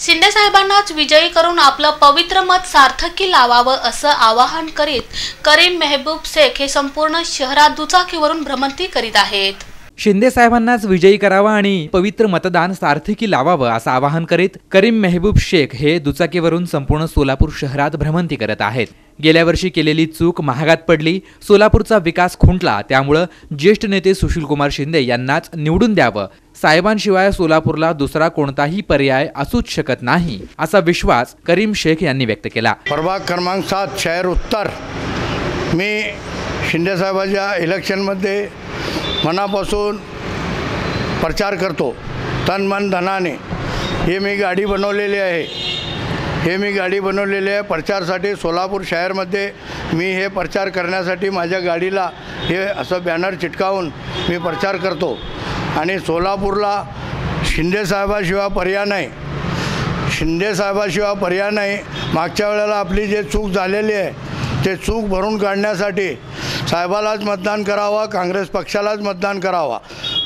शिंदे साहेबांनाच विजयी करून आपलं पवित्र मत सार्थकी लावावं असं आवाहन करीत करीम मेहबूब शेख हे संपूर्ण शहरात दुचाकीवरून भ्रमंती करीत आहेत. शिंदे साहेबांनाच विजयी करावा आणि पवित्र मतदान सार्थकी लावावं असं आवाहन करीत करीम मेहबूब शेख हे दुचाकीवरून संपूर्ण सोलापूर शहरात भ्रमंती करत आहेत. गेल्या वर्षी केलेली चूक महागात पडली सोलापूरचा विकास खुंटला त्यामुळं ज्येष्ठ नेते सुशीलकुमार शिंदे यांनाच निवडून द्यावं. साहेबांशिवाय सोलापूरला दुसरा कोणताही पर्याय असूच शकत नाही असा विश्वास करीम शेख यांनी व्यक्त केला. प्रभाग क्रमांक सात शहर उत्तर. मी शिंदेसाहेबाच्या इलेक्शनमध्ये मनापासून प्रचार करतो तन मन धनाने. हे मी गाडी बनवलेली आहे. हे मी गाडी बनवलेली आहे. प्रचारसाठी सोलापूर शहरमध्ये मी हे प्रचार करण्यासाठी माझ्या गाडीला हे असं बॅनर चिटकावून मी प्रचार करतो. आणि सोलापूरला शिंदेसाहेबाशिवाय पर्याय नाही. शिंदेसाहेबाशिवाय पर्याय नाही. मागच्या वेळेला आपली जे चूक झालेली आहे ते चूक भरून काढण्यासाठी साहेबालाच मतदान करावं काँग्रेस पक्षालाच मतदान करावा.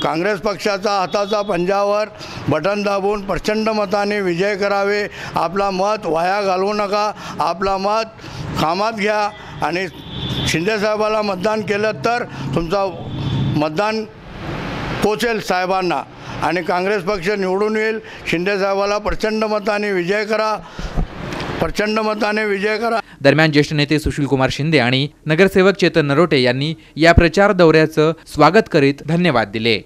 काँग्रेस पक्षाचा हाताचा पंजावर बटन दाबून प्रचंड मताने विजय करावे. आपला मत वाया घालवू नका. आपला मत कामात घ्या. आणि शिंदेसाहेबाला मतदान केलं तर तुमचा मतदान पोचेल साहेबांना. आणि काँग्रेस पक्ष निवडून येईल. शिंदेसाहेबाला प्रचंड मताने विजय करा. प्रचंड मताने विजय करा. दरम्यान ज्येष्ठ नेते सुशीलकुमार शिंदे आणि नगरसेवक चेतन नरोटे यांनी या प्रचार दौऱ्याचं स्वागत करीत धन्यवाद दिले.